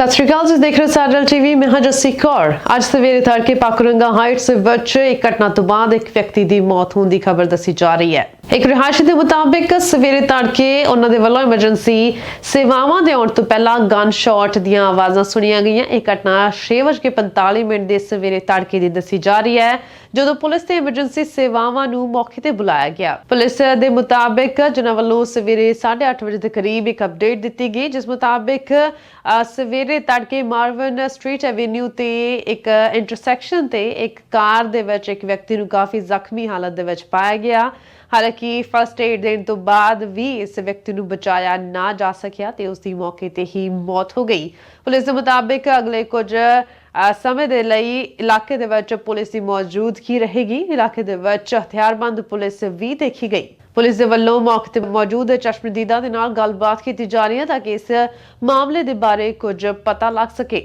ਸਤਿ ਸ਼੍ਰੀ ਅਕਾਲ, ਤੁਸੀਂ ਦੇਖ ਰਹੇ ਹੋ ਸਾਡਲ ਟੀਵੀ। ਮੈਂ ਹਾਂ ਜੱਸੀ ਕੌਰ। ਅੱਜ ਸਵੇਰੇ ਤੜਕੇ ਪਾਕਰੰਗਾ ਹਾਈਟਸ ਵਿੱਚ ਇੱਕ ਘਟਨਾ ਤੋਂ ਬਾਅਦ ਇੱਕ ਵਿਅਕਤੀ ਦੀ ਮੌਤ ਹੋਣ ਦੀ ਖਬਰ ਦੱਸੀ ਜਾ ਰਹੀ ਹੈ। ਇੱਕ ਰਿਹਾਇਸ਼ੀ ਦੇ ਮੁਤਾਬਿਕ ਸਵੇਰੇ ਤੜਕੇ ਉਹਨਾਂ ਦੇ ਵੱਲੋਂ ਐਮਰਜੈਂਸੀ ਸੇਵਾਵਾਂ ਦੇ ਆਉਣ ਤੋਂ ਪਹਿਲਾਂ ਗਨ ਸ਼ਾਟ ਦੀਆਂ ਆਵਾਜ਼ਾਂ ਸੁਣੀਆਂ ਗਈਆਂ। ਇਹ ਘਟਨਾ 6:45 ਮਿੰਟ ਦੇ ਸਵੇਰੇ ਤੜਕੇ ਦੀ ਦੱਸੀ ਜਾ ਰਹੀ ਹੈ, ਜਦੋਂ ਪੁਲਿਸ ਤੇ ਐਮਰਜੈਂਸੀ ਸੇਵਾਵਾਂ ਨੂੰ ਮੌਕੇ ਤੇ ਬੁਲਾਇਆ ਗਿਆ। ਪੁਲਿਸ ਦੇ ਮੁਤਾਬਿਕ ਜਿਨ੍ਹਾਂ ਵੱਲੋਂ ਸਵੇਰੇ 8:30 ਵਜੇ ਦੇ ਕਰੀਬ ਇੱਕ ਅਪਡੇਟ ਦਿੱਤੀ ਗਈ, ਜਿਸ ਮੁਤਾਬਿਕ ਸਵੇਰੇ ਸਵੇਰੇ ਤੜਕੇ ਮਾਰਵਨ ਸਟਰੀਟ ਐਵੇਨਿਊ ਤੇ ਇੱਕ ਇੰਟਰਸੈਕਸ਼ਨ ਤੇ ਇੱਕ ਕਾਰ ਦੇ ਵਿੱਚ ਇੱਕ ਵਿਅਕਤੀ ਨੂੰ ਕਾਫੀ ਜ਼ਖਮੀ ਹਾਲਤ ਦੇ ਵਿੱਚ ਪਾਇਆ ਗਿਆ। ਹਾਲਾਂਕਿ ਫਰਸਟ ਏਡ ਦੇਣ ਤੋਂ ਬਾਅਦ ਵੀ ਇਸ ਵਿਅਕਤੀ ਨੂੰ ਬਚਾਇਆ ਨਾ ਜਾ ਸਕਿਆ ਤੇ ਉਸ ਦੀ ਮੌਕੇ ਤੇ ਹੀ ਮੌਤ ਹੋ ਗਈ। ਪੁਲਿਸ ਦੇ ਮੁਤਾਬਿਕ ਅਗਲੇ ਕੁਝ ਸਮੇਂ ਦੇ ਲਈ ਇਲਾਕੇ ਦੇ ਵਿੱਚ ਪੁਲਿਸ ਦੀ ਮੌਜੂਦਗੀ ਰਹੇਗੀ। ਇਲਾਕੇ ਦੇ ਵਿੱਚ ਹਥਿਆਰਬੰਦ ਪੁਲਿਸ ਵੀ ਦੇਖੀ ਗਈ। ਪੁਲਿਸ ਦੇ ਵੱਲੋਂ ਮੌਕੇ ਤੇ ਮੌਜੂਦ ਚਸ਼ਮਦੀਦਾਂ ਦੇ ਨਾਲ ਗੱਲਬਾਤ ਕੀਤੀ ਜਾ ਰਹੀ ਹੈ ਤਾਂ ਕਿ ਇਸ ਮਾਮਲੇ ਦੇ ਬਾਰੇ ਕੁਝ ਪਤਾ ਲੱਗ ਸਕੇ।